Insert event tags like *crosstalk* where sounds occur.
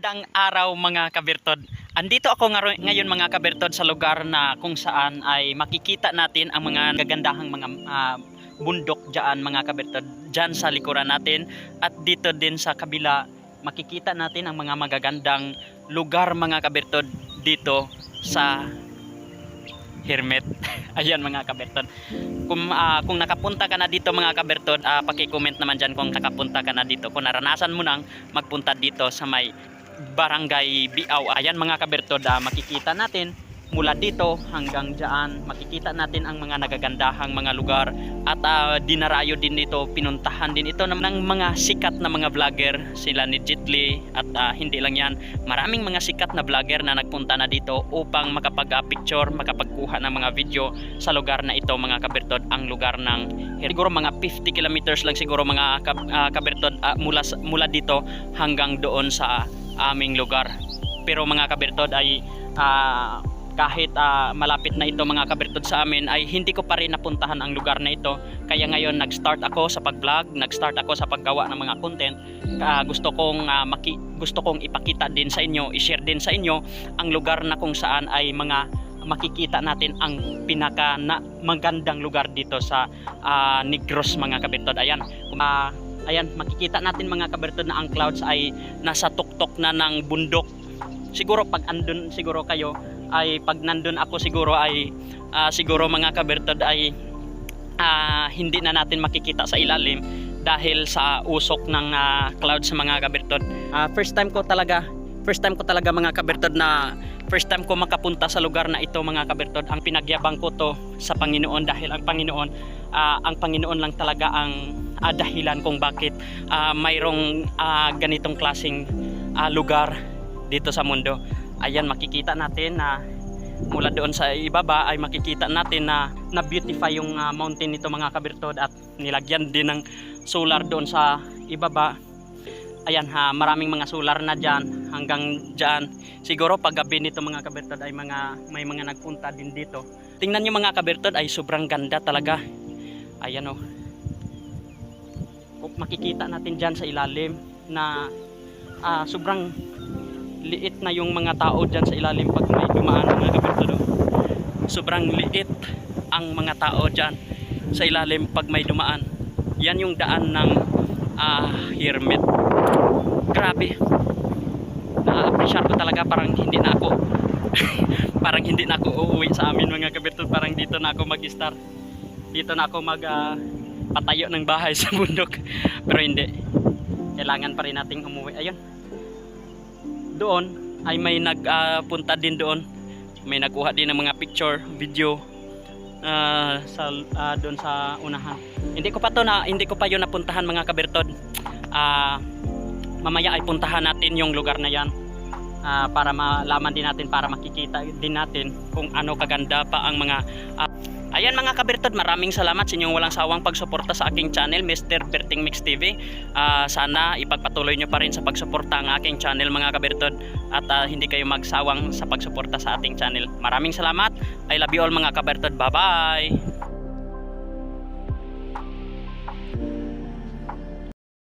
Magandang araw mga kabirtod. Andito ako ngayon mga kabirtod sa lugar na kung saan ay makikita natin ang mga gagandahang mga ah, bundok diyan mga kabirtod. Diyan sa likuran natin at dito din sa kabila makikita natin ang mga magagandang lugar mga kabirtod dito sa Hermit. *laughs* Ayan mga kabirtod. Kung ah, kung nakapunta ka na dito mga kabirtod, ah, paki-comment naman diyan kung nakapunta ka na dito. Kung naranasan mo nang magpunta dito sa may Barangay Biaw. Ayan mga kabirtod, ah, makikita natin mula dito hanggang diyan makikita natin ang mga nagagandahang mga lugar. At ah, dinarayo din dito pinuntahan din ito ng, mga sikat na mga vlogger sila ni Jitli at ah, hindi lang yan maraming mga sikat na vlogger na nagpunta na dito upang makapag-picture makapagkuha ng mga video sa lugar na ito mga kabirtod ang lugar ng siguro mga 50 kilometers lang siguro mga kab- ah, kabirtod ah, mula, mula dito hanggang doon sa aming lugar. Pero mga kabirtod ay ah, kahit ah, malapit na ito mga kabirtod sa amin ay hindi ko pa rin napuntahan ang lugar na ito. Kaya ngayon nag-start ako sa pag-vlog nag-start ako sa paggawa ng mga content. Ah, gusto kong ah, maki, gusto kong ipakita din sa inyo i-share din sa inyo ang lugar na kung saan ay mga makikita natin ang pinaka na, magandang lugar dito sa ah, Negros mga kabirtod ayan Ah, ayan makikita natin mga kabirtod na ang clouds ay nasa tuktok na ng bundok. Siguro pag andun siguro kayo ay pag nandun ako siguro ay ah, siguro mga kabirtod ay ah, hindi na natin makikita sa ilalim dahil sa usok ng ah, cloud sa mga kabirtod. Ah, first time ko talaga, first time ko talaga mga kabirtod na first time ko makapunta sa lugar na ito mga kabirtod. Ang pinagyabang ko to sa Panginoon dahil ang Panginoon, ah, ang Panginoon lang talaga ang ah, dahilan kung bakit ah, mayroong ah, ganitong klasing ah, lugar dito sa mundo. Ayan makikita natin na mula doon sa ibaba ay makikita natin na na beautify yung ah, mountain nito mga kabirtod at nilagyan din ng solar doon sa ibaba. Ayan ha maraming mga solar na dyan hanggang dyan. Siguro pag gabi nito mga kabirtod ay mga may mga nagpunta din dito. Tingnan nyo mga kabirtod ay sobrang ganda talaga. Ayan o Kung makikita natin dyan sa ilalim na ah, sobrang liit na yung mga tao dyan sa ilalim pag may dumaan mga kabirtod oh. sobrang liit ang mga tao dyan sa ilalim pag may dumaan. Yan yung daan ng ah, hermit. Grabe. Na-appreciate ko talaga parang hindi na ako. *laughs* Parang hindi na ako uuwi sa amin mga kabirtod parang dito na ako mag-start. Dito na ako mag ah, patayo ng bahay *laughs* sa bundok. Pero hindi. Kailangan pa rin nating umuwi. Ayun doon ay may nagpunta din doon. May nagkuha din ng mga picture video ah, sa ah, doon sa unahan. Hindi ko pa to na hindi ko pa yun napuntahan mga kabirtod Ah, mamaya ay puntahan natin yung lugar na yan. Ah, para malaman din natin para makikita din natin kung ano kaganda pa ang mga ah, Ayan mga kabirtod, maraming salamat sa inyong walang sawang pagsuporta sa aking channel, Mr. Berting Mix TV. Ah, sana ipagpatuloy nyo pa rin sa pagsuporta ang aking channel mga kabirtod at ah, hindi kayo magsawang sa pagsuporta sa ating channel. Maraming salamat. I love you all mga kabirtod. Bye-bye!